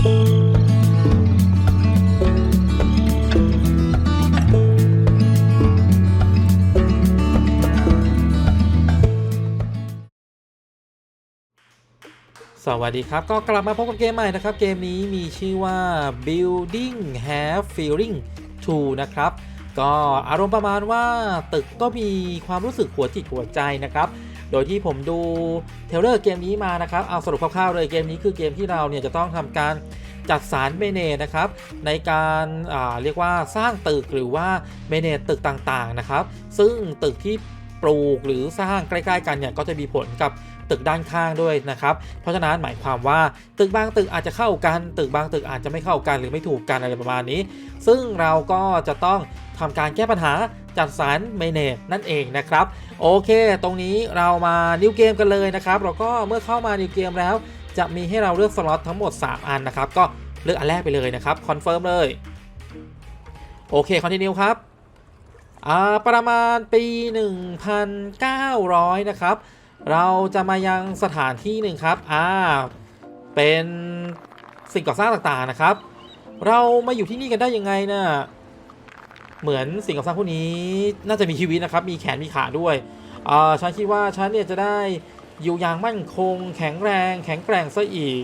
สวัสดีครับ ก็กลับมาพบกับเกมใหม่นะครับ เกมนี้มีชื่อว่า Building Have Feeling 2 นะครับ ก็อารมณ์ประมาณว่าตึกก็มีความรู้สึกหัวจิตหัวใจนะครับ โดยที่ผมดูเทเลอร์เกมนี้มานะครับ เอาสรุปคร่าวๆเลยเกมนี้คือเกมที่เราเนี่ยจะต้องทำการจัดสารเมเนนะครับในการาเรียกว่าสร้างตึกหรือว่าเมเนตึกต่างๆนะครับ ซึ่งตึกที่ปลูกหรือสร้างใกล้ๆกันเนี่ยก็จะมีผลกับตึกด้านข้างด้วยนะครับ เพราะฉะนั้นหมายความว่าตึกบางตึกอาจจะเข้ากัน ตึกบางตึกอาจจะไม่เข้ากันหรือไม่ถูกกันอะไรประมาณนี้ ซึ่งเราก็จะต้อง ทำการแก้ปัญหาจัดสรรเมเนจนั่นเองนะครับ โอเค ตรงนี้เรามานิวเกมกันเลยนะครับ เราก็เมื่อเข้ามานิวเกมแล้ว จะมีให้เราเลือกสล็อตทั้งหมด 3 อันนะครับ ก็เลือกอันแรกไปเลยนะครับคอนเฟิร์มเลยโอเคคอนติเนียครับอ่าประมาณปี 1,900 นะครับ เราจะมายังสถานที่หนึ่งครับอ่าเป็นสิ่งก่อสร้างต่างๆนะครับ เรามาอยู่ที่นี่กันได้ยังไงนะ่ะ เหมือนสิ่งก่อสร้างพวกนี้น่าจะมีชีวิตนะครับ มีแขนมีขาด้วยฉันคิดว่าฉันเนี่ยจะได้อยู่อย่างมั่นคง แข็งแรง แข็งแกร่งซะอีก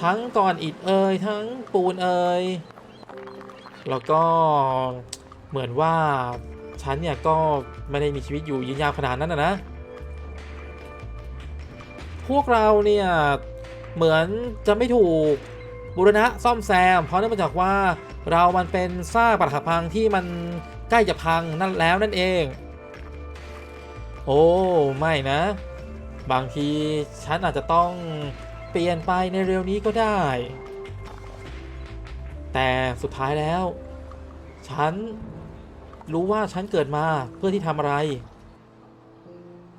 ทั้งก่อนอิฐเอ่ยทั้งปูนเอ่ยแล้วก็เหมือนว่าฉันเนี่ยก็ไม่ได้มีชีวิตอยู่ยืนยาวขนาดนั้นนะนะ พวกเราเนี่ยเหมือนจะไม่ถูก บูรณะซ่อมแซม เพราะเนื่องมาจากว่าเรามันเป็นซากปรักหักพังที่มันใกล้จะพังนั่นแล้วนั่นเอง โอ้ไม่นะ บางทีฉันอาจจะต้องเปลี่ยนไปในเร็วนี้ก็ได้ แต่สุดท้ายแล้ว ฉันรู้ว่าฉันเกิดมาเพื่อที่ทำอะไร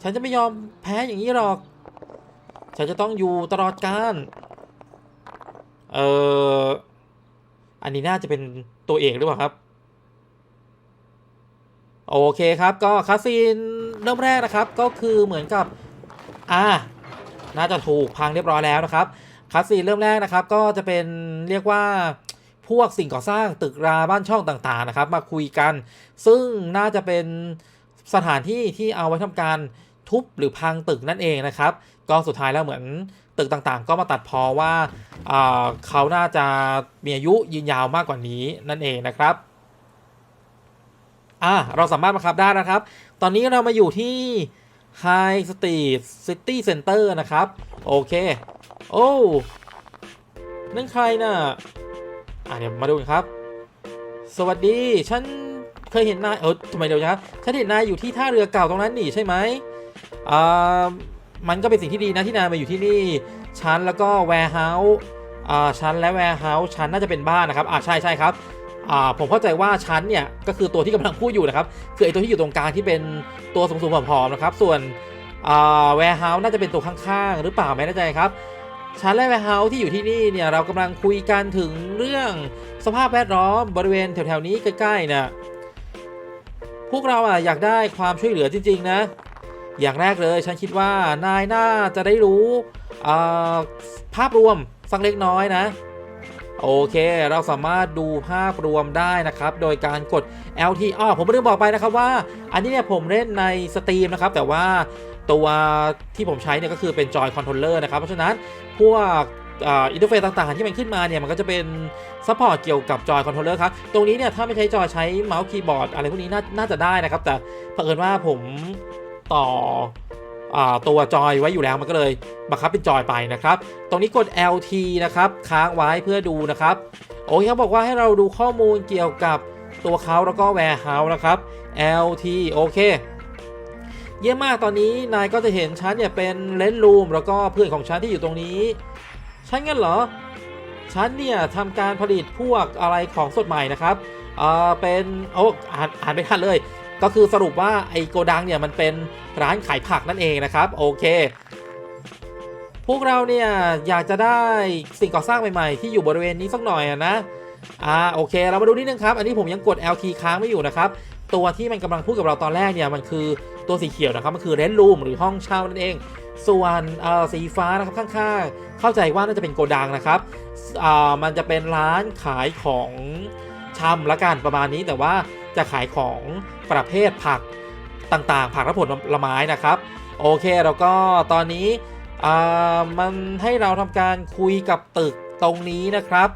ฉันจะไม่ยอมแพ้อย่างนี้หรอก ฉันจะต้องอยู่ตลอดกาล เอออันนี้น่าจะเป็นตัวเอกหรือเปล่าครับ โอเคครับก็คาซีนเริ่มแรกนะครับก็คือเหมือนกับอ่าน่าจะถูกพังเรียบร้อยแล้วนะครับคาซีนเริ่มแรกนะครับ ก็จะเป็นเรียกว่าพวกสิ่งก่อสร้างตึกราบ้านช่องต่างๆนะครับ มาคุยกัน ซึ่งน่าจะเป็นสถานที่ที่เอาไว้ทำการทุบหรือพังตึกนั่นเองนะครับ ก็สุดท้ายแล้วเหมือน ตึกต่างๆ ก็มาตัดพอว่าเขาน่าจะมีอายุยืนยาวมากกว่านี้นั่นเองนะครับอ่าเราสามารถบังคับได้นะครับ ตอนนี้เรามาอยู่ที่ High Street City Center นะครับ โอเค โอ้นั่นใครน่ะอ่าเดี๋ยวมาดูกันครับ สวัสดี ฉันเคยเห็นนาย เออทำไมเดี๋ยวนะครับ ฉันเห็นนายอยู่ที่ท่าเรือเก่าตรงนั้นนี่ใช่ไหมอ่า มันก็เป็นสิ่งที่ดีนะที่นายมาอยู่ที่นี่ฉันแล้วก็ warehouse อ่าฉันและ warehouse ฉันน่าจะเป็นบ้านนะครับอ่าใช่ใช่ครับอ่าผมเข้าใจว่าฉันเนี่ยก็คือตัวที่กำลังพูดอยู่นะครับคือไอตัวที่อยู่ตรงกลางที่เป็นตัวสูงๆผอมๆนะครับส่วนอ่า warehouse น่าจะเป็นตัวข้างๆ หรือเปล่าไม่แน่ใจครับฉันและ warehouse ที่อยู่ที่นี่เนี่ยเรากำลังคุยกันถึงเรื่องสภาพแวดล้อมบริเวณแถวๆนี้ใกล้ๆนะพวกเราอะอยากได้ความช่วยเหลือจริงๆนะ อย่างแรกเลย ฉันคิดว่านายน่าจะได้รู้ภาพรวมสักเล็กน้อยนะโอเค เราสามารถดูภาพรวมได้นะครับ โดยการกด LT อ้อผมไม่ได้บอกไปนะครับว่า อันนี้เนี่ยผมเล่นในสตรีมนะครับ แต่ว่าตัวที่ผมใช้เนี่ยก็คือเป็นจอยคอนโทรลเลอร์นะครับ เพราะฉะนั้นพวกอินเทอร์เฟซต่างๆ ที่มันขึ้นมาเนี่ย มันก็จะเป็นซัพพอร์ตเกี่ยวกับจอยคอนโทรลเลอร์ครับ ตรงนี้เนี่ย ถ้าไม่ใช้จอยใช้เมาส์คีย์บอร์ดอะไรพวกนี้น่าจะได้นะครับ แต่เผอิญว่าผม ต่ออตัวจอยไว้อยู่แล้วมันก็เลยบังคับเป็นจอยไปนะครับ ตรงนี้กด LT นะครับค้างไว้เพื่อดูนะครับ โอเคเขาบอกว่าให้เราดูข้อมูลเกี่ยวกับตัวเขาแล้วก็ warehouse นะครับ LT โอเค เยี่ยมมากตอนนี้นายก็จะเห็นฉันเนี่ยเป็นเลนรูมแล้วก็เพื่อนของฉันที่อยู่ตรงนี้ฉันงั้นเหรอ ฉันเนี่ยทำการผลิตพวกอะไรของสดใหม่นะครับ เอ่อเป็นโอ้อ่านอ่านไม่ทันเลย ก็คือสรุปว่าไอโกดังเนี่ยมันเป็นร้านขายผักนั่นเองนะครับโอเค พวกเราเนี่ยอยากจะได้สิ่งก่อสร้างใหม่ๆ ที่อยู่บริเวณนี้สักหน่อยนะอ่าโอเค เรามาดูนิดนึงครับ อันนี้ผมยังกด LT ค้างไม่อยู่นะครับตัวที่มันกำลังพูดกับเราตอนแรกเนี่ยมันคือตัวสีเขียวนะครับมันคือเรนรูมหรือห้องเช่านั่นเอง ส่วนอ่อสีฟ้านะครับข้างๆ เข้าใจว่าน่าจะเป็นโกดังนะครับอ่ามันจะเป็นร้านขายของชำละกันประมาณนี้แต่ว่าจะขายของ ประเภทผักต่างๆ ผักและผลไม้นะครับ โอเคแล้วก็ตอนนี้มันให้เราทำการคุยกับตึกตรงนี้นะครับ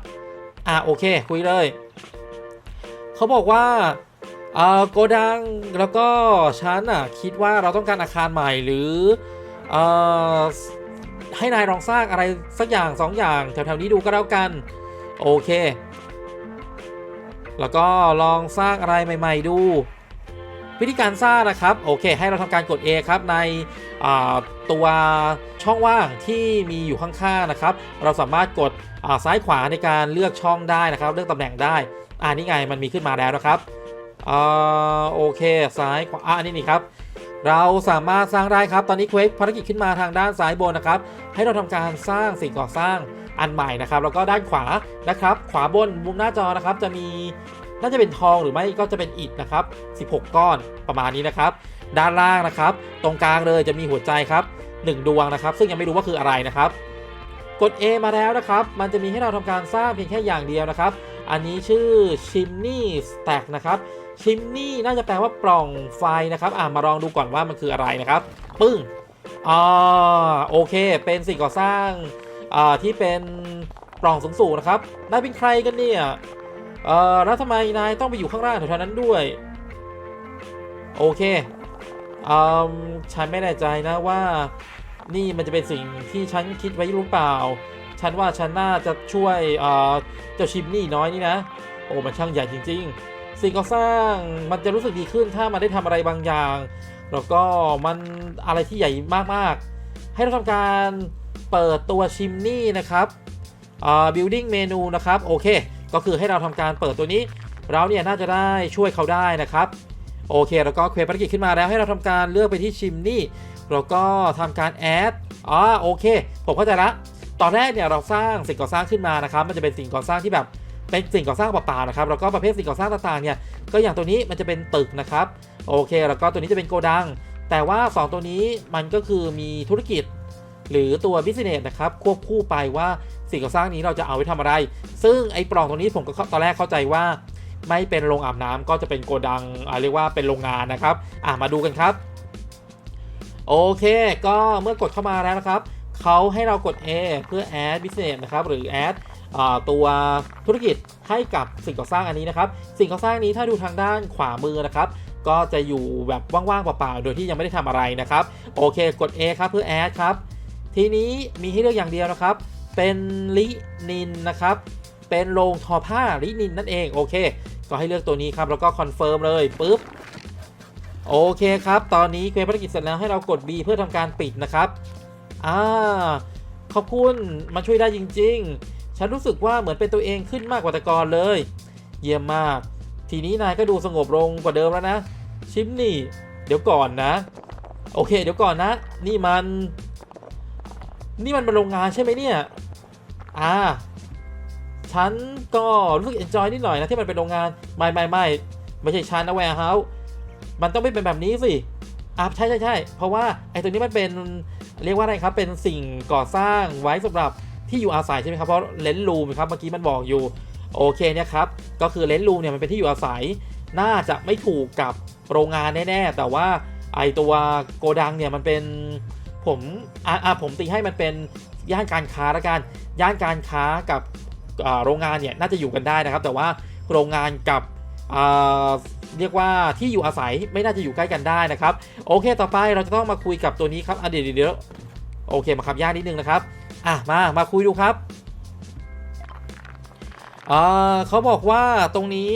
อ่าโอเค คุยเลย เขาบอกว่าโกดังแล้วก็ฉันอะคิดว่าเราต้องการอาคารใหม่หรือเอ่อให้นายลองสร้างอะไรสักอย่างสองอย่างแถวๆนี้ดูก็แล้วกัน โอเค แล้วก็ลองสร้างอะไรใหม่ ๆ ดู วิธีการสร้างนะครับโอเค ให้เราทำการกด A ครับในตัวช่องว่างที่มีอยู่ข้างๆนะครับ เราสามารถกดซ้ายขวาในการเลือกช่องได้นะครับ เลือกตำแหน่งได้อ่านี่ไงมันมีขึ้นมาแล้วนะครับอ่าโอเคซ้ายขวาอ่านี่นี่ครับเราสามารถสร้างได้ครับ ตอนนี้เควสภารกิจขึ้นมาทางด้านซ้ายบนนะครับ ให้เราทำการสร้างสิ่งก่อสร้างอันใหม่นะครับ แล้วก็ด้านขวานะครับ ขวาบนมุมหน้าจอนะครับ จะมี น่าจะเป็นทองหรือไม่ก็จะเป็นอิฐนะครับ 16 ก้อนประมาณนี้นะครับ ด้านล่างนะครับ ตรงกลางเลยจะมีหัวใจครับ 1 ดวงนะครับ ซึ่งยังไม่รู้ว่าคืออะไรนะครับ กด A มาแล้วนะครับ มันจะมีให้เราทำการสร้างเพียงแค่อย่างเดียวนะครับ อันนี้ชื่อ chimney stack นะครับ chimney น่าจะแปลว่าปล่องไฟนะครับ อ่ามาลองดูก่อนว่ามันคืออะไรนะครับ ปึ้งอ่าโอเค เป็นสิ่งก่อสร้างอ่าที่เป็นปล่องสูงๆนะครับนายเป็นใครกันเนี่ย เอ่อแล้วทำไมนายต้องไปอยู่ข้างล่างแถวๆนั้นด้วย โอเคอืมฉันไม่แน่ใจนะว่า นี่มันจะเป็นสิ่งที่ฉันคิดไว้หรือเปล่า ฉันว่าฉันน่าจะช่วยเอ่อเจ้าชิมนี่น้อยนี่นะ โอ้มันช่างใหญ่จริง ๆ สิ่งก่อสร้างมันจะรู้สึกดีขึ้นถ้ามันได้ทำอะไรบางอย่าง แล้วก็มันอะไรที่ใหญ่มากๆ ให้เราทำการเปิดตัวชิมนี่นะครับอ่า building menu นะครับ โอเค ก็คือให้เราทำการเปิดตัวนี้ เราเนี่ยน่าจะได้ช่วยเขาได้นะครับโอเคแล้วก็เควสภารกิจขึ้นมาแล้วให้เราทำการเลือกไปที่ชิมนี่แล้วก็ทำการแอดอ๋อโอเค ผมเข้าใจละตอนแรกเนี่ยเราสร้างสิ่งก่อสร้างขึ้นมานะครับ มันจะเป็นสิ่งก่อสร้างที่แบบเป็นสิ่งก่อสร้างเปล่าๆนะครับแล้วก็ประเภทสิ่งก่อสร้างต่างๆเนี่ยก็อย่างตัวนี้มันจะเป็นตึกนะครับโอเค แล้วก็ตัวนี้จะเป็นโกดัง แต่ว่า 2 ตัวนี้มันก็คือมีธุรกิจ หรือตัวบิสเนสนะครับควบคู่ไปว่า สิ่งก่อสร้างนี้เราจะเอาไว้ทำอะไร ซึ่งไอ้ปล่องตรงนี้ผมก็ตอนแรกเข้าใจว่า ไม่เป็นโรงอาบน้ำก็จะเป็นโกดังเรียกว่าเป็นโรงงานนะครับอะมาดูกันครับ โอเค ก็เมื่อกดเข้ามาแล้วนะครับเขาให้เรากด A เพื่อ add business นะครับหรือ add อตัวธุรกิจให้กับสิ่งก่อสร้างอันนี้นะครับ สิ่งก่อสร้างนี้ถ้าดูทางด้านขวามือนะครับ ก็จะอยู่แบบว่างๆเปล่าๆโดยที่ยังไม่ได้ทำอะไรนะครับ โอเคกด A ครับเพื่อ add ครับ ทีนี้มีให้เลือกอย่างเดียวนะครับ เป็นลินินนะครับ เป็นโรงทอผ้าลินินนั่นเองโอเค ก็ให้เลือกตัวนี้ครับแล้วก็คอนเฟิร์มเลยปุ๊บโอเคครับ ตอนนี้เควสภารกิจเสร็จแล้วให้เรากด B เพื่อทำการปิดนะครับอ่าขอบคุณมันช่วยได้จริง ๆ ฉันรู้สึกว่าเหมือนเป็นตัวเองขึ้นมากกว่าแต่ก่อนเลย เยี่ยมมาก ทีนี้นายก็ดูสงบลงกว่าเดิมแล้วนะ ชิมนี่ เดี๋ยวก่อนนะ โอเค เดี๋ยวก่อนนะ นี่มัน นี่มันเป็นโรงงานใช่ไหมเนี่ย อ่าฉันก็รู้สึกเอนจอยนิดหน่อยนะที่มันเป็นโรงงานไม่ไม่ไม่ไม่ใช่ฉันนะแวร์เฮาส์มันต้องไม่เป็นแบบนี้สิอะใช่ใช่ใช่เพราะว่าไอ้ตัวนี้มันเป็นเรียกว่าอะไรครับเป็นสิ่งก่อสร้างไว้สำหรับที่อยู่อาศัยใช่ไหมครับเพราะเลนส์รูมครับเมื่อกี้มันบอกอยู่โอเคเนี่ยครับก็คือเลนส์รูมเนี่ยมันเป็นที่อยู่อาศัย น่าจะไม่ถูกกับโรงงานแน่ๆแต่ว่าไอตัวโกดังเนี่ยมันเป็นผมอะอะผมตีให้มันเป็น ย่านการค้าละกัน ย่านการค้ากับโรงงานเนี่ยน่าจะอยู่กันได้นะครับ แต่ว่าโรงงานกับเรียกว่าที่อยู่อาศัยไม่น่าจะอยู่ใกล้กันได้นะครับ โอเค ต่อไปเราจะต้องมาคุยกับตัวนี้ครับอะเดี๋ยวเดี๋ยวโอเคมาขับย่านนิดนึงนะครับอะมามาคุยดูครับอ่าเขาบอกว่าตรงนี้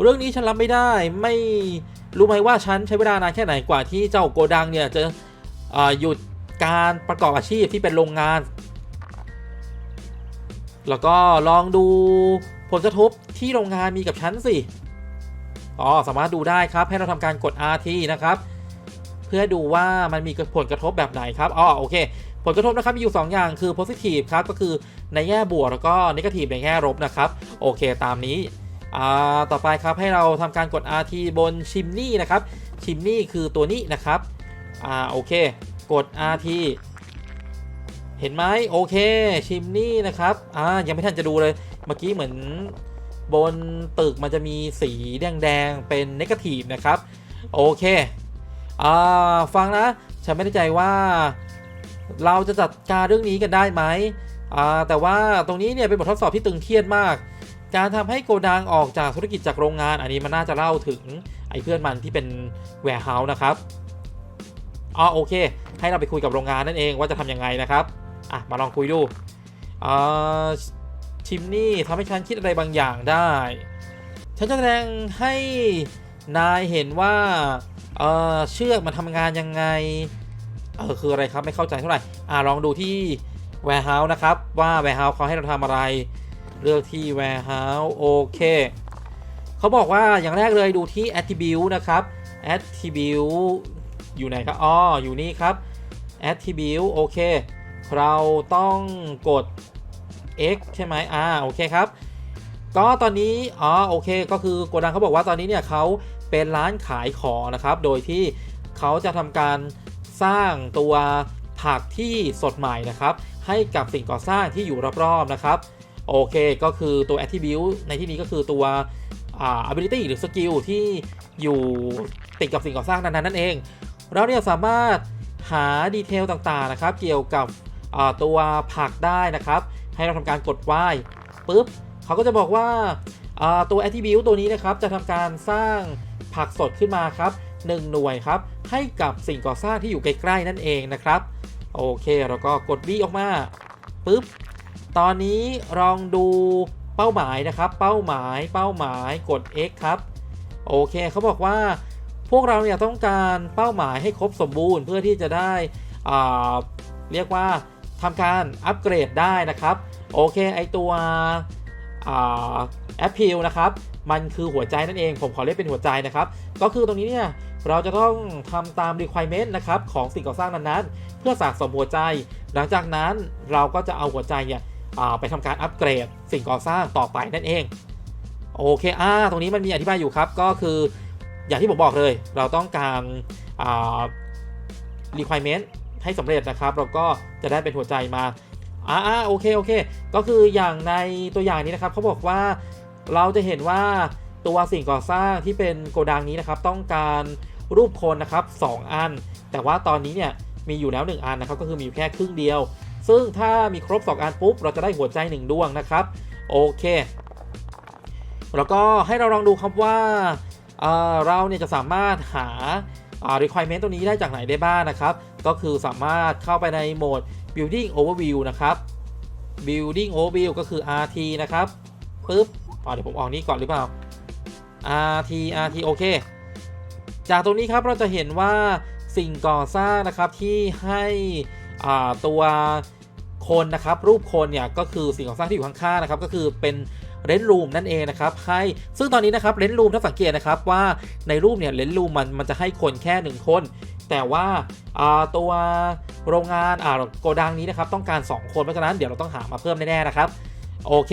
เรื่องนี้ฉันรับไม่ได้ไม่รู้ไหมว่าฉันใช้เวลานานแค่ไหนกว่าที่เจ้าโกดังเนี่ยจะหยุด การประกอบอาชีพที่เป็นโรงงาน แล้วก็ลองดูผลกระทบที่โรงงานมีกับฉันสิอ๋อสามารถดูได้ครับ ให้เราทำการกด RT นะครับ เพื่อดูว่ามันมีผลกระทบแบบไหนครับอ๋อโอเค ผลกระทบนะครับมีอยู่ 2 อย่างคือ positive ครับก็คือในแง่บวกแล้วก็ negative ในแง่ลบนะครับ โอเคตามนี้อ่าต่อไปครับให้เราทำการกด RT บนชิมนี่นะครับชิมนี่คือตัวนี้นะครับอ่าโอเค กด RT เห็นไหมโอเคชิมนี่นะครับอ่ายังไม่ทันจะดูเลยเมื่อกี้เหมือนบนตึกมันจะมีสีแดงๆเป็นนกาทีฟนะครับโอเคอ่าฟังนะ ฉันไม่แน่ใจว่าเราจะจัดการเรื่องนี้กันได้ไหมอ่าแต่ว่าตรงนี้เนี่ยเป็นบททดสอบที่ตึงเครียดมาก การทำให้โกดังออกจากธุรกิจจากโรงงาน อันนี้มันน่าจะเล่าถึงไอ้เพื่อนมันที่เป็นแวร์เฮาส์นะครับ อ๋อโอเค ให้เราไปคุยกับโรงงานนั่นเองว่าจะทำยังไงนะครับอะมาลองคุยดูอ่าชิมนี่ทำให้ฉันคิดอะไรบางอย่างได้ ฉันจะแสดงให้นายเห็นว่าเออเชือกมันทำงานยังไง เออคืออะไรครับไม่เข้าใจเท่าไหร่ อ่าลองดูที่ warehouse นะครับว่า warehouse เขาให้เราทำอะไร เลือกที่ warehouse โอเคเขาบอกว่าอย่างแรกเลยดูที่ attribute นะครับ attribute อยู่ไหนครับอ๋ออยู่นี่ครับ attribute โอเค เราต้องกด x ใช่ไหมอ่าโอเคครับ ก็ตอนนี้อ๋อโอเค ก็คือโกดังเขาบอกว่าตอนนี้เนี่ยเขาเป็นร้านขายของนะครับ โดยที่เขาจะทำการสร้างตัวผักที่สดใหม่นะครับ ให้กับสิ่งก่อสร้างที่อยู่รอบๆนะครับ โอเค ก็คือตัว attribute ในที่นี้ก็คือตัว ability หรือ skill ที่อยู่ติดกับสิ่งก่อสร้างนั้นๆนั่นเอง เราเนี่ยสามารถหาดีเทลต่างๆนะครับ เกี่ยวกับตัวผักได้นะครับ ให้เราทำการกดไหว้ปุ๊บเขาก็จะบอกว่าตัว attribute ตัวนี้นะครับ จะทำการสร้างผักสดขึ้นมาครับ 1 หน่วยครับ ให้กับสิ่งก่อสร้างที่อยู่ใกล้ๆนั่นเองนะครับ โอเคเราก็กด V ออกมาปุ๊บตอนนี้ลองดูเป้าหมายนะครับ เป้าหมายเป้าหมายกด X ครับ โอเคเขาบอกว่า พวกเราเนี่ยต้องการเป้าหมายให้ครบสมบูรณ์ เพื่อที่จะได้เรียกว่าทำการอัปเกรดได้นะครับ โอเคไอตัวแอปพิลนะครับ มันคือหัวใจนั่นเอง ผมขอเรียกเป็นหัวใจนะครับ ก็คือตรงนี้เนี่ยเราจะต้องทำตาม requirement นะครับของสิ่งก่อสร้างนั้นๆ เพื่อสะสมหัวใจ หลังจากนั้นเราก็จะเอาหัวใจเนี่ยไปทำการอัปเกรดสิ่งก่อสร้างต่อไปนั่นเอง โอเคอ่าตรงนี้มันมีอธิบายอยู่ครับ ก็คือ อย่างที่ผมบอกเลย เราต้องการอ่า requirement ให้สำเร็จนะครับ เราก็จะได้เป็นหัวใจมาอ่าโอเคโอเค ก็คืออย่างในตัวอย่างนี้นะครับเขาบอกว่าเราจะเห็นว่าตัวสิ่งก่อสร้างที่เป็นโกดังนี้นะครับ ต้องการรูปคนนะครับ 2 อัน แต่ว่าตอนนี้เนี่ยมีอยู่แล้ว 1 อันนะครับ ก็คือมีแค่ครึ่งเดียว ซึ่งถ้ามีครบ 2 อันปุ๊บ เราจะได้หัวใจ 1 ดวงนะครับ โอเค แล้วก็ให้เราลองดูครับว่า เราเนี่ยจะสามารถหาา requirement ตัวนี้ได้จากไหนได้บ้างนะครับ ก็คือสามารถเข้าไปในโหมด building overview นะครับ building overview ก็คือ rt นะครับปึ๊บเดี๋ยวผมออกนี้ก่อนหรือเปล่า rt rt โอเค จากตรงนี้ครับเราจะเห็นว่าสิ่งก่อสร้างนะครับที่ให้ตัวคนนะครับรูปคนเนี่ยก็คือสิ่งก่อสร้างที่อยู่ข้างๆนะครับก็คือเป็น เลนรูมนั่นเองนะครับให้ซึ่งตอนนี้นะครับเลนรูมถ้าสังเกตนะครับว่าในรูปเนี่ยเลนรูมมันมันจะให้คนแค่หนึ่งคน แต่ว่าตัวโรงงานอ่าโกดังนี้นะครับต้องการ 2 คนเพราะฉะนั้นเดี๋ยวเราต้องหามาเพิ่มแน่ๆนะครับโอเค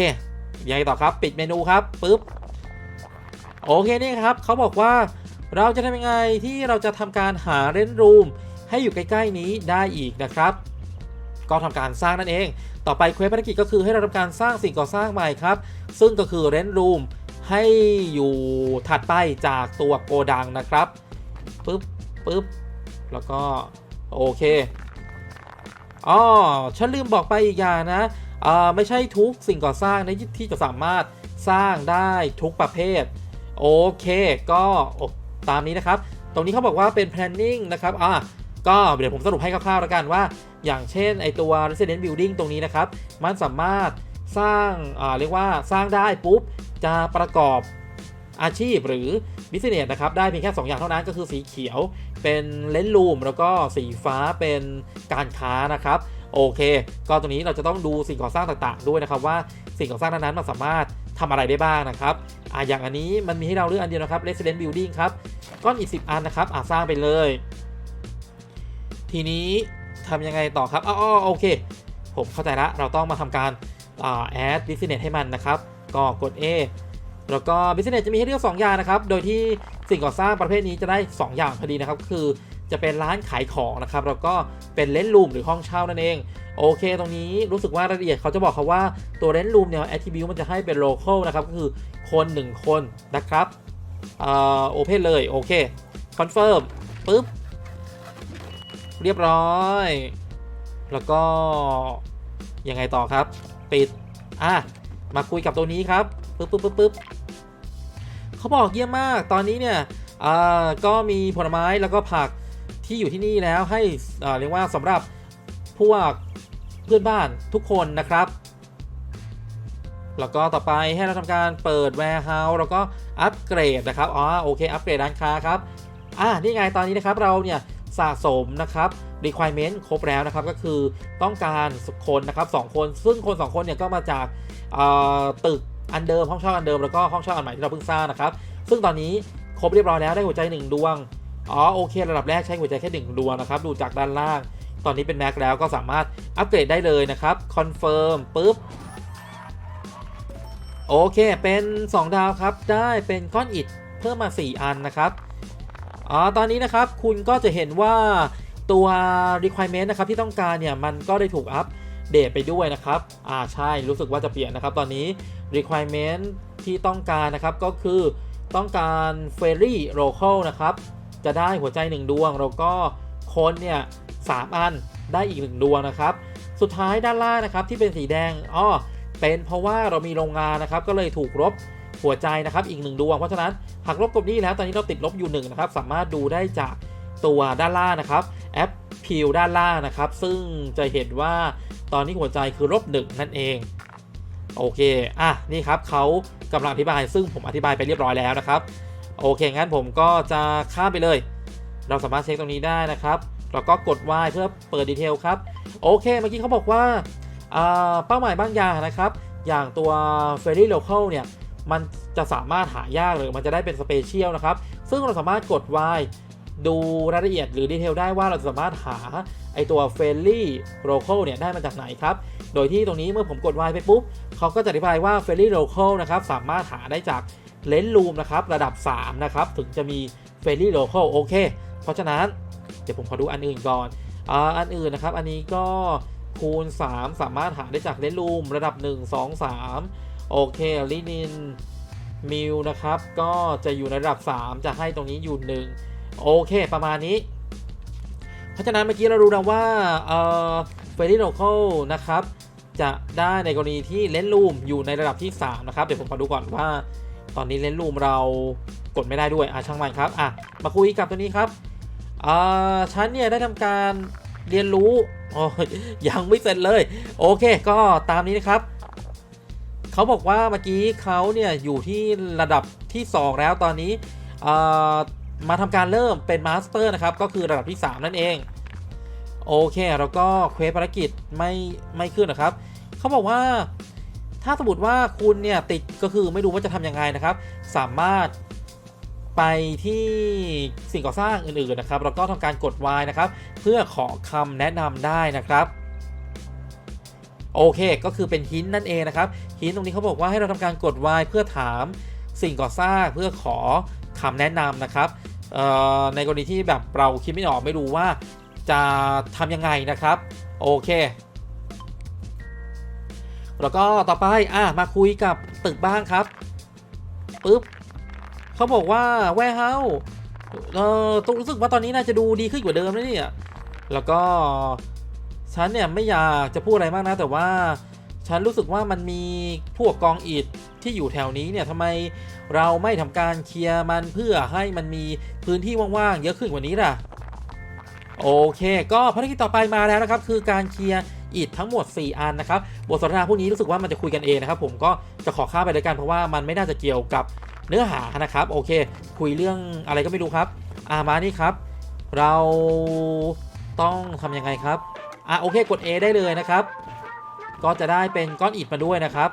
ยังไงต่อครับปิดเมนูครับปึ๊บโอเคนี่ครับเขาบอกว่าเราจะทำยังไงที่เราจะทำการหาเรนรูมให้อยู่ใกล้ ๆ นี้ได้อีกนะครับ ก็ทำการสร้างนั่นเอง ต่อไปเควสภารกิจก็คือให้เราทำการสร้างสิ่งก่อสร้างใหม่ครับ ซึ่งก็คือเรนรูมให้อยู่ถัดไปจากตัวโกดังนะครับปึ๊บปึ๊บแล้วก็โอเคอ๋อฉันลืมบอกไปอีกอย่างนะอ่าไม่ใช่ทุกสิ่งก่อสร้างนะที่จะสามารถสร้างได้ทุกประเภท โอเคก็ตามนี้นะครับ ตรงนี้เขาบอกว่าเป็น planning นะครับอะ ก็เดี๋ยวผมสรุปให้คร่าวๆแล้วกันว่า อย่างเช่นไอตัว resident building ตรงนี้นะครับ มันสามารถสร้างอ่าเรียกว่าสร้างได้ปุ๊บ จะประกอบอาชีพหรือ business นะครับ ได้เพียงแค่ 2 อย่างเท่านั้นก็คือสีเขียวเป็นเลนลูมแล้วก็สีฟ้าเป็นการค้านะครับ โอเค ก็ตรงนี้เราจะต้องดูสิ่งก่อสร้างต่างๆ ด้วยนะครับ ว่าสิ่งก่อสร้างนั้นๆมันสามารถทำอะไรได้บ้างนะครับอ่าอย่างอันนี้มันมีให้เราเลือกอันเดียวนะครับ resident building ครับ ก้อนอิฐ10 อันนะครับอ่าสร้างไปเลย ทีนี้ทำยังไงต่อครับอ๋อโอเค ผมเข้าใจละ เราต้องมาทำการอ่า add business ให้มันนะครับ ก็กด A แล้วก็บิสเนสจะมีให้เลือก 2 อย่างนะครับ โดยที่สิ่งก่อสร้างประเภทนี้จะได้ 2 อย่างพอดีนะครับ คือจะเป็นร้านขายของนะครับ แล้วก็เป็นเลนรูมหรือห้องเช่านั่นเอง โอเค ตรงนี้รู้สึกว่ารายละเอียดเขาจะบอกเขาว่าตัวเลนรูมเนี่ยแอ t ทิบิวมันจะให้เป็นโลเคอลนะครับ ก็คือคน 1 คนนะครับโอเพนเลย โอเค คอนเฟิร์มปุ๊บ เรียบร้อย แล้วก็ยังไงต่อครับ ปิด อะ มาคุยกับตัวนี้ครับปึ๊บปึ๊บปึ๊บปึ๊บเขาบอกเยี่ยมมากตอนนี้เนี่ยอ่าก็มีผลไม้แล้วก็ผักที่อยู่ที่นี่แล้วให้อ่าเรียกว่าสำหรับพวกเพื่อนบ้านทุกคนนะครับ แล้วก็ต่อไปให้เราทำการเปิด warehouse แล้วก็อัปเกรดนะครับ อ๋อ โอเค อัปเกรดร้านค้าครับ อ่านี่ไงตอนนี้นะครับเราเนี่ย สะสมนะครับ requirement ครบแล้วนะครับก็คือต้องการคนนะครับสองคน ซึ่งคน 2 คนเนี่ยก็มาจากตึกอันเดิมห้องเช่าอันเดิมแล้วก็ห้องเช่าอันใหม่ที่เราเพิ่งสร้างนะครับ ซึ่งตอนนี้ครบเรียบร้อยแล้วได้หัวใจ 1 ดวง อ๋อโอเค ระดับแรกใช้หัวใจแค่1ดวงนะครับดูจากด้านล่าง ตอนนี้เป็นแม็กแล้วก็สามารถอัปเกรดได้เลยนะครับคอนเฟิร์มปุ๊บโอเคเป็น 2 ดาวครับ ได้เป็นก้อนอิฐเพิ่มมา 4 อันนะครับ อ๋อตอนนี้นะครับคุณก็จะเห็นว่าตัว requirement นะครับที่ต้องการเนี่ยมันก็ได้ถูกอัปเดตไปด้วยนะครับ อ่าใช่รู้สึกว่าจะเปลี่ยนนะครับ ตอนนี้ requirement ที่ต้องการนะครับก็คือต้องการ ferry local นะครับ จะได้หัวใจ 1 ดวง แล้วก็คนเนี่ยสามอันได้อีก 1 ดวงนะครับ สุดท้ายด้านล่างนะครับที่เป็นสีแดงอ้อเป็นเพราะว่าเรามีโรงงานนะครับก็เลยถูกลบ หัวใจนะครับอีก1ดวง เพราะฉะนั้นหากลบกบนี้แล้วตอนนี้เราติดลบอยู่1นะครับสามารถดูได้จากตัวด้านล่างนะครับแอปพิวด้านล่างนะครับ ซึ่งจะเห็นว่าตอนนี้หัวใจคือลบ1นั่นเอง โอเค อะ นี่ครับเขากำลังอธิบาย ซึ่งผมอธิบายไปเรียบร้อยแล้วนะครับ โอเค งั้นผมก็จะข้ามไปเลย เราสามารถเช็คตรงนี้ได้นะครับ แล้วก็กด Y เพื่อเปิดดีเทลครับ โอเค เมื่อกี้เขาบอกว่าอ่าเป้าหมายบางอย่างนะครับ อย่างตัว Ferry Local เนี่ย มันจะสามารถหายากหรือมันจะได้เป็นสเปเชียลนะครับ ซึ่งเราสามารถกด Y ดูรายละเอียดหรือดีเทลได้ว่าเราสามารถหาไอตัว Ferry Local เนี่ยได้มาจากไหนครับ โดยที่ตรงนี้เมื่อผมกด Y ไปปุ๊บเขาก็จะอธิบายว่า Ferry Local นะครับสามารถหาได้จากเลน s ์ Room นะครับระดับ 3 นะครับ ถึงจะมี Ferry Local โอเค เพราะฉะนั้นเดี๋ยวผมขอดูอันอื่นก่อนอ่าอันอื่นนะครับ อันนี้ก็คูณ 3 สามารถหาได้จากเลน s ์ Room ระดับ 1 2 3โอเคลินินมิลนะครับ ก็จะอยู่ในระดับ 3 จะให้ตรงนี้อยู่ 1 โอเค ประมาณนี้ เพราะฉะนั้นเมื่อกี้เรารู้นะว่าเอ่อ Ferry Local นะครับ จะได้ในกรณีที่เลน s ์ Room อยู่ในระดับที่ 3 นะครับ เดี๋ยวผมขอดูก่อนว่า ตอนนี้เลน s ์ Room เรากดไม่ได้ด้วย อะช่างมันครับ อะ มาคุยกับตัวนี้ครับอ่าฉันเนี่ยได้ทำการเรียนรู้อยยังไม่เสร็จเลย โอเค ก็ตามนี้นะครับ เขาบอกว่าเมื่อกี้เขาเนี่ยอยู่ที่ระดับที่ 2 แล้วตอนนี้มาทำการเริ่มเป็นมาสเตอร์นะครับ ก็คือระดับที่ 3 นั่นเอง โอเค แล้วก็เควสภารกิจไม่ไม่ขึ้นนะครับ เขาบอกว่าถ้าสมมติว่าคุณเนี่ยติดก็คือไม่รู้ว่าจะทำยังไงนะครับ สามารถไปที่สิ่งก่อสร้างอื่นๆนะครับ แล้วก็ทำการกด Y นะครับ เพื่อขอคำแนะนำได้นะครับ โอเค ก็คือเป็นหินนั่นเองนะครับหินตรงนี้เขาบอกว่าให้เราทำการกด Y เพื่อถามสิ่งก่อสร้างเพื่อขอคำแนะนำนะครับในกรณีที่แบบเราคิดไม่ออกไม่รู้ว่าจะทำยังไงนะครับ โอเค แล้วก็ต่อไปอะมาคุยกับตึกบ้างครับปึ๊บเขาบอกว่าแวร์เฮาเออต้องรู้สึกว่าตอนนี้น่าจะดูดีขึ้นกว่าเดิมแล้วเนี่ย แล้วก็ ฉันเนี่ยไม่อยากจะพูดอะไรมากนะแต่ว่าฉันรู้สึกว่ามันมีพวกกองอิฐที่อยู่แถวนี้เนี่ยทำไมเราไม่ทำการเคลียร์มันเพื่อให้มันมีพื้นที่ว่างๆเยอะขึ้นกว่านี้ล่ะ โอเค ก็ภารกิจต่อไปมาแล้วนะครับ คือการเคลียร์อิฐทั้งหมด 4 อันนะครับบทสนทนาพวกนี้รู้สึกว่ามันจะคุยกันเองนะครับ ผมก็จะขอข้าไปเลยกันเพราะว่ามันไม่น่าจะเกี่ยวกับเนื้อหานะครับ โอเค คุยเรื่องอะไรก็ไม่รู้ครับ อามานี่ครับ เราต้องทำยังไงครับ อะโอเคกด A ได้เลยนะครับ ก็จะได้เป็นก้อนอิฐมาด้วยนะครับ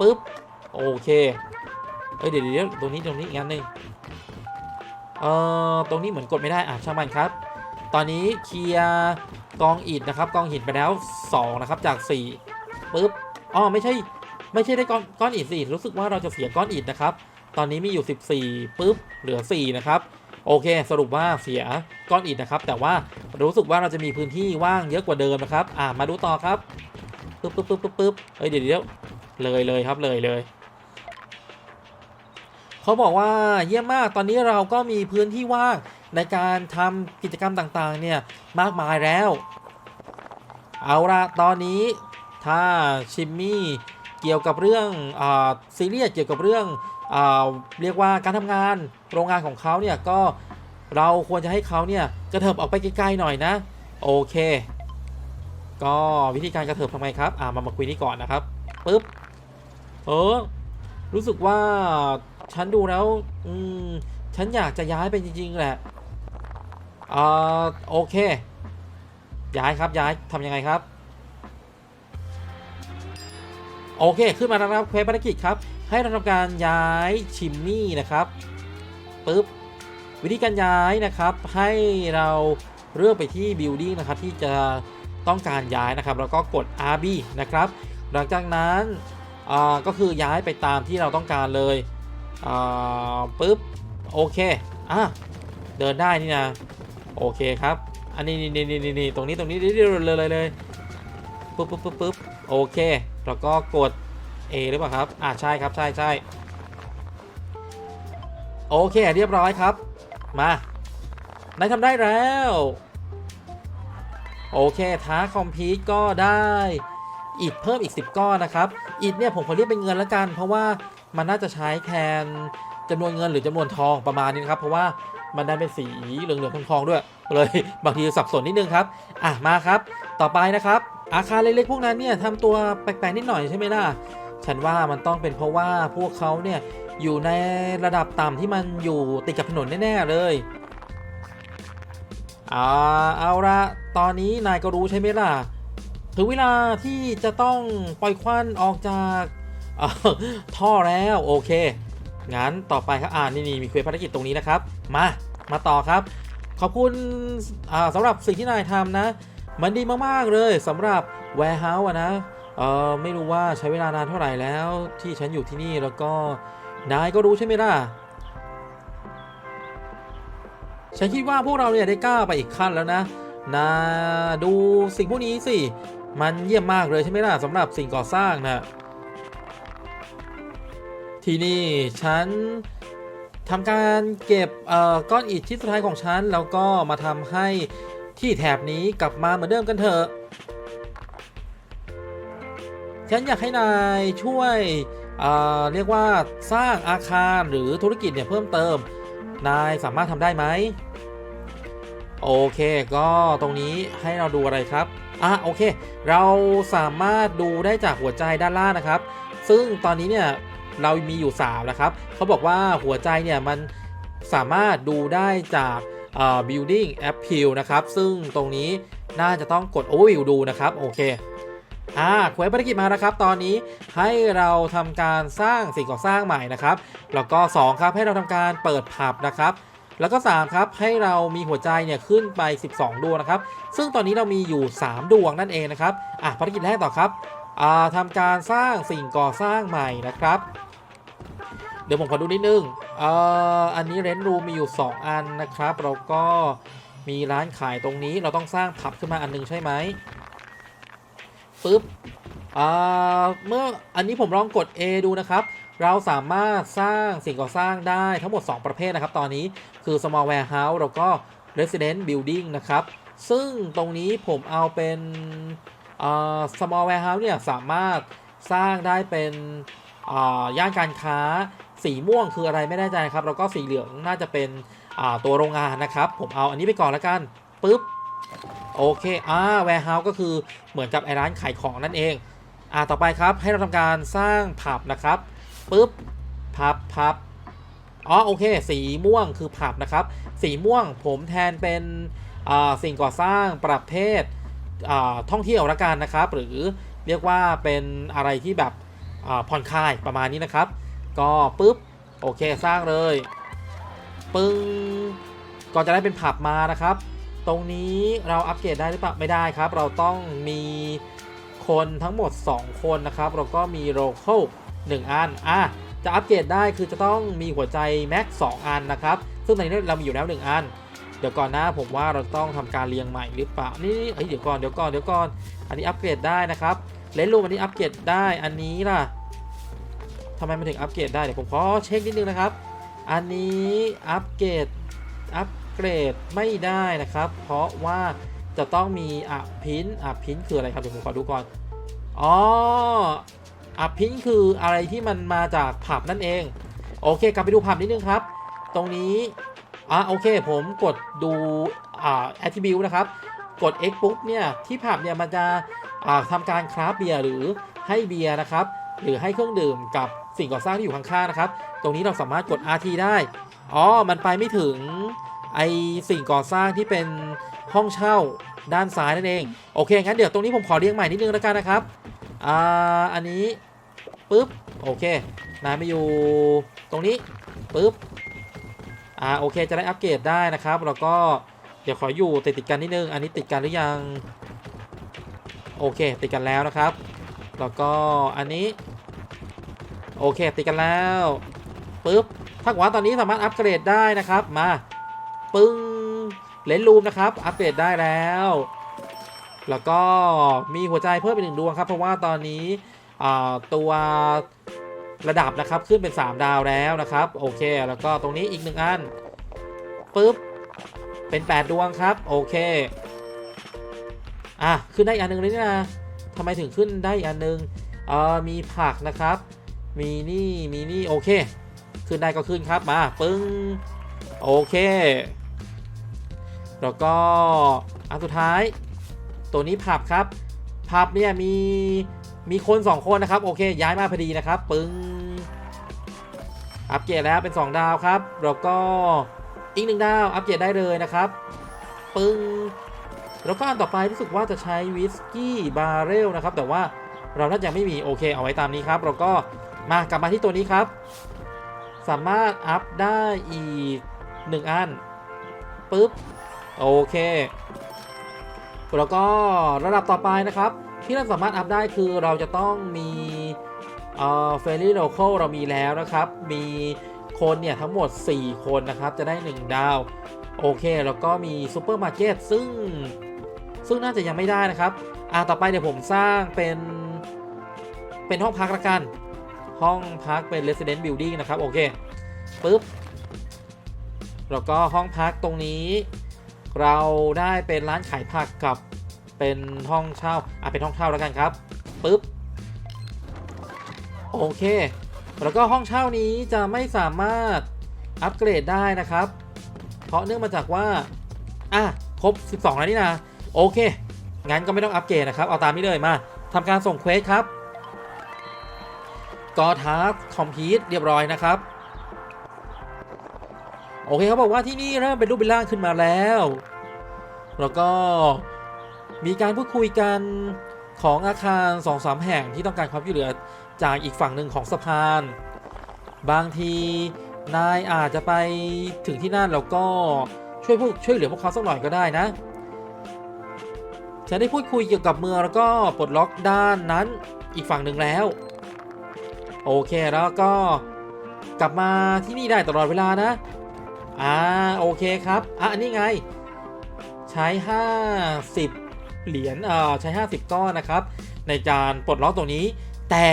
ปุ๊บโอเคเอ้ยเดี๋ยวเดี๋ยวตรงนี้ตรงนี้อีกอันหนึ่งเอ่อตรงนี้เหมือนกดไม่ได้อะช่างมันครับ ตอนนี้เคลียร์กองอิฐนะครับกองหินไปแล้ว2นะครับจาก4ปุ๊บอ๋อไม่ใช่ไม่ใช่ได้ก้อนก้อนอิฐสิรู้สึกว่าเราจะเสียก้อนอิฐนะครับ ตอนนี้มีอยู่ 14ปุ๊บเหลือ 4 นะครับ โอเค สรุปว่าเสียก้อนอิฐนะครับ แต่ว่ารู้สึกว่าเราจะมีพื้นที่ว่างเยอะกว่าเดิมนะครับ อ่ามาดูต่อครับปึ๊บปึ๊บปึ๊บปึ๊บปึ๊บเอ้ยเดี๋ยวเดี๋ยวเลยเลยครับเลยเลยเขาบอกว่าเยี่ยมมากตอนนี้เราก็มีพื้นที่ว่างในการทำกิจกรรมต่างๆ เนี่ยมากมายแล้ว เอาละตอนนี้ถ้าชิมมี่เกี่ยวกับเรื่องอซีเรียสเกี่ยวกับเรื่อง เรียกว่าการทำงานโรงงานของเขาเนี่ยก็เราควรจะให้เขาเนี่ยกระเถิบออกไปไกลๆหน่อยนะ โอเค ก็วิธีการกระเถิบทำไงครับอ่ามามาคุยนี่ก่อนนะครับปึ๊บเออรู้สึกว่าฉันดูแล้วอืมฉันอยากจะย้ายไปจริงๆแหละอ่าโอเค ย้ายครับย้ายทำยังไงครับ โอเค ขึ้นมาแล้วครับเควสภารกิจครับ ให้เราทำการย้ายชิมมี่นะครับปึ๊บวิธีการย้ายนะครับ ให้เราเลือกไปที่บิลดิ้งนะครับที่จะต้องการย้ายนะครับ แล้วก็กด RB นะครับ หลังจากนั้นก็คือย้ายไปตามที่เราต้องการเลยปึ๊บโอเคอะเดินได้นี่นะโอเคครับอันนี้นี่นี่นี่นี่ตรงนี้ตรงนี้เลยเลยเลยปึ๊บปึ๊บปึ๊บปึ๊บโอเค แล้วก็กด A หรือเปล่าครับ อ่าใช่ครับใช่ใช่โอเคเรียบร้อยครับ มานายทำได้แล้ว โอเคท้าคอมพีทก็ได้อิดเพิ่มอีก 10 ก้อนนะครับอิดเนี่ยผมขอเรียกเป็นเงินแล้วกัน เพราะว่ามันน่าจะใช้แทนจำนวนเงินหรือจำนวนทองประมาณนี้นครับ เพราะว่ามันได้เป็นสีเหลืองๆทองๆด้วย เลยบางทีสับสนนิดนึงครับ อะมาครับ ต่อไปนะครับ อาคารเล็กๆพวกนั้นเนี่ยทำตัวแปลกๆนิดหน่อยใช่ไหมล่ะ ฉันว่ามันต้องเป็นเพราะว่าพวกเขาเนี่ยอยู่ในระดับต่ำที่มันอยู่ติดกับถนนแน่ๆเลยอ่าเอาละตอนนี้นายก็รู้ใช่ไหมล่ะ ถึงเวลาที่จะต้องปล่อยควันออกจากท่อแล้วโอเค งั้นต่อไปครับอ่านี่นี่มีเควสภารกิจตรงนี้นะครับ มา มาต่อครับ ขอบคุณสำหรับสิ่งที่นายทำนะ มันดีมาก ๆ เลยสำหรับ warehouse นะ เออไม่รู้ว่าใช้เวลานานเท่าไหร่แล้วที่ฉันอยู่ที่นี่แล้วก็นายก็รู้ใช่ไหมล่ะ ฉันคิดว่าพวกเราเนี่ยได้กล้าไปอีกขั้นแล้วนะนาดูสิ่งพวกนี้สิ มันเยี่ยมมากเลยใช่ไหมล่ะสำหรับสิ่งก่อสร้างนะที่นี่ฉันทำการเก็บก้อนอิฐที่สุดท้ายของฉัน แล้วก็มาทำให้ที่แถบนี้กลับมาเหมือนเดิมกันเถอะ ฉันอยากให้นายช่วยเเรียกว่าสร้างอาคารหรือธุรกิจเนี่ยเพิ่มเติม นายสามารถทำได้ไหมโอเค ก็ตรงนี้ให้เราดูอะไรครับ อะโอเค เราสามารถดูได้จากหัวใจด้านล่างนะครับ ซึ่งตอนนี้เนี่ยเรามีอยู่3นะครับ เขาบอกว่าหัวใจเนี่ยมันสามารถดูได้จากเอ่อ building appeal นะครับ ซึ่งตรงนี้น่าจะต้องกด overview ดูนะครับ โอเค อ่าเควสภารกิจมาแล้วครับ ตอนนี้ให้เราทำการสร้างสิ่งก่อสร้างใหม่นะครับ แล้วก็ 2 ครับให้เราทำการเปิดผับนะครับ แล้วก็ 3 ครับให้เรามีหัวใจเนี่ยขึ้นไป 12 ดวงนะครับ ซึ่งตอนนี้เรามีอยู่ 3 ดวงนั่นเองนะครับอะภารกิจแรกต่อครับอ่าทำการสร้างสิ่งก่อสร้างใหม่นะครับ เดี๋ยวผมขอดูนิดนึงเอ่ออันนี้เรนรูมีอยู่ 2 อันนะครับเราก็มีร้านขายตรงนี้เราต้องสร้างผับขึ้นมาอันหนึงใช่ไหม ปึ๊บเมื่ออันนี้ผมลองกด A ดูนะครับ เราสามารถสร้างสิ่งก่อสร้างได้ทั้งหมด 2 ประเภทนะครับ ตอนนี้คือ small warehouse แล้วก็ resident building นะครับ ซึ่งตรงนี้ผมเอาเป็น small warehouse เนี่ยสามารถสร้างได้เป็นย่านการค้า สีม่วงคืออะไรไม่แน่ใจครับ แล้วก็สีเหลืองน่าจะเป็นตัวโรงงานนะครับ ผมเอาอันนี้ไปก่อนแล้วกันปึ๊บ โอเคอ่า warehouse ก็คือเหมือนกับไอร้านขายของนั่นเอง อ่า ต่อไปครับ ให้เราทำการสร้างผับนะครับปึ๊บผับผับอ๋อ โอเค สีม่วงคือผับนะครับ สีม่วงผมแทนเป็นอ่าสิ่งก่อสร้างประเภทอ่าท่องเที่ยวละกันนะครับ หรือเรียกว่าเป็นอะไรที่แบบอ่าผ่อนคลายประมาณนี้นะครับ ก็ปึ๊บ โอเค สร้างเลย ปึ้งก็จะได้เป็นผับมานะครับ ตรงนี้เราอัปเกรดได้หรือเปล่าไม่ได้ครับ เราต้องมีคนทั้งหมด 2 คนนะครับแล้วก็มีโลเคอล1อันอะจะอัปเกรดได้คือจะต้องมีหัวใจแม็ก2อันนะครับ ซึ่งตอนนี้เรามีอยู่แล้ว 1 อัน เดี๋ยวก่อนนะผมว่าเราต้องทำการเรียงใหม่หรือเปล่า นี่เอ้ยเดี๋ยวก่อนเดี๋ยวก่อนเดี๋ยวก่อน อันนี้อัปเกรดได้นะครับเลนส์รูมอันนี้อัปเกรดได้ อันนี้ล่ะทำไมมันถึงอัปเกรดได้เดี๋ยวผมขอเช็คนิดนึงนะครับ อันนี้อัปเกรดอัป เกรดไม่ได้นะครับ เพราะว่าจะต้องมีอัพพินอัพพินคืออะไรครับเดี๋ยวผมขอดูก่อนอ๋ออัพพินคืออะไรที่มันมาจากผับนั่นเอง โอเค กลับไปดูผับนิดนึงครับ ตรงนี้อะโอเค ผมกดดูอ่า attribute นะครับ กด X ปุ๊บเนี่ยที่ผับเนี่ยมันจะอ่าทำการคราฟเบียร์หรือให้เบียร์นะครับ หรือให้เครื่องดื่มกับสิ่งก่อสร้างที่อยู่ข้างๆนะครับ ตรงนี้เราสามารถกด RT ได้ อ๋อ มันไปไม่ถึง ไอสิ่งก่อสร้างที่เป็นห้องเช่าด้านซ้ายนั่นเอง โอเค งั้นเดี๋ยวตรงนี้ผมขอเรียงใหม่นิดนึงแล้วกันนะครับ อ่า อันนี้ปุ๊บ โอเคนายมาอยู่ตรงนี้ปุ๊บ อ่า โอเค จะได้อัปเกรดได้นะครับ แล้วก็เดี๋ยวขออยู่ติดติดกันนิดนึง อันนี้ติดกันหรือยัง โอเค ติดกันแล้วนะครับ แล้วก็อันนี้ โอเค ติดกันแล้วปุ๊บถ้าว่าตอนนี้สามารถอัปเกรดได้นะครับ มา ปึ้งเลนส์รูมนะครับ อัปเกรดได้แล้ว แล้วก็มีหัวใจเพิ่มเป็นหนึ่งดวงครับ เพราะว่าตอนนี้ตัวระดับนะครับขึ้นเป็น 3 ดาวแล้วนะครับ โอเค แล้วก็ตรงนี้อีกหนึ่งอันปุ๊บเป็น 8 ดวงครับ โอเคอะขึ้นได้อีกอันหนึ่งเลยนี่นะทำไมถึงขึ้นได้อีกอันหนึ่งเออมีผักนะครับ มีนี่มีนี่โอเค ขึ้นได้ก็ขึ้นครับมาปึ้ง โอเค แล้วก็อันสุดท้าย ตัวนี้ผับครับผับเนี่ยมีมีคน 2 คนนะครับ โอเค ย้ายมาพอดีนะครับ ปึ้งอัปเกรดแล้วเป็น 2 ดาวครับ แล้วก็อีกหนึ่งดาว อัปเกรดได้เลยนะครับ ปึ้งแล้วก็อันต่อไปรู้สึกว่าจะใช้วิสกี้บาร์เรลนะครับ แต่ว่าเราน่าจะไม่มีโอเค เอาไว้ตามนี้ครับ แล้วก็มากลับมาที่ตัวนี้ครับ สามารถอัพได้อีก 1อันปุ๊บโอเค แล้วก็ระดับต่อไปนะครับ ที่เราสามารถอัพได้คือเราจะต้องมีเอ่อเฟรลี่โลเคอลเรามีแล้วนะครับ มีคนเนี่ยทั้งหมด 4 คนนะครับ จะได้ 1 ดาว โอเค แล้วก็มีซูเปอร์มาร์เก็ตซึ่ง ซึ่งน่าจะยังไม่ได้นะครับ อ่าต่อไปเดี๋ยวผมสร้างเป็น เป็นห้องพักละกัน ห้องพักเป็น Resident Building นะครับ โอเคปุ๊บ แล้วก็ห้องพักตรงนี้ เราได้เป็นร้านขายผักกับเป็นห้องเช่าอะเป็นห้องเช่าแล้วกันครับปุ๊บโอเค แล้วก็ห้องเช่านี้จะไม่สามารถอัปเกรดได้นะครับ เพราะเนื่องมาจากว่าอะครบ 12 แล้วนี่นะโอเค งั้นก็ไม่ต้องอัปเกรดนะครับ เอาตามนี้เลยมาทำการส่งเควสครับก็ทัสคอมพิวเรียบร้อยนะครับ โอเคเขาบอกว่าที่นี่เริ่มเป็นรูปเป็นร่างขึ้นมาแล้ว แล้วก็มีการพูดคุยกันของอาคาร2อสามแห่งที่ต้องการความช่วยเหลือจากอีกฝั่งหนึ่งของสะพาน บางทีนายอาจจะไปถึงที่นั่นแล้วก็ช่วยพวกช่วยเหลือพวกเขาสักหน่อยก็ได้นะฉันได้พูดคุยเกี่ยวกับเมืองแล้วก็ปลดล็อกด้านนั้นอีกฝั่งหนึ่งแล้ว โอเคแล้วก็กลับมาที่นี่ได้ตลอดเวลานะ อ่าโอเคครับ อะอันนี้ไง ใช้ 50 เหรียญเอ่อใช้ 50 ก้อนนะครับ ในการปลดล็อกตรงนี้ แต่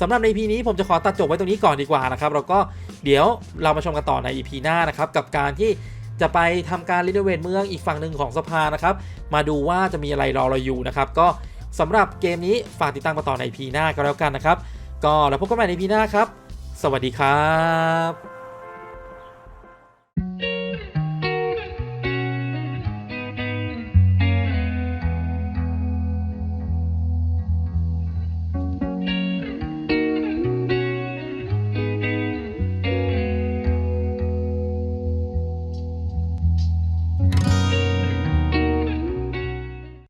สำหรับใน EP นี้ผมจะขอตัดจบไว้ตรงนี้ก่อนดีกว่านะครับแล้วก็เดี๋ยวเรามาชมกันต่อใน EP หน้านะครับกับการที่จะไปทำการรีโนเวทเมืองอีกฝั่งหนึ่งของสภานะครับ มาดูว่าจะมีอะไรรอเราอยู่นะครับ ก็สำหรับเกมนี้ฝากติดตามมาต่อใน EP หน้าก็แล้วกันนะครับ ก็แล้วพบกันใหม่ใน EP หน้าครับ สวัสดีครับ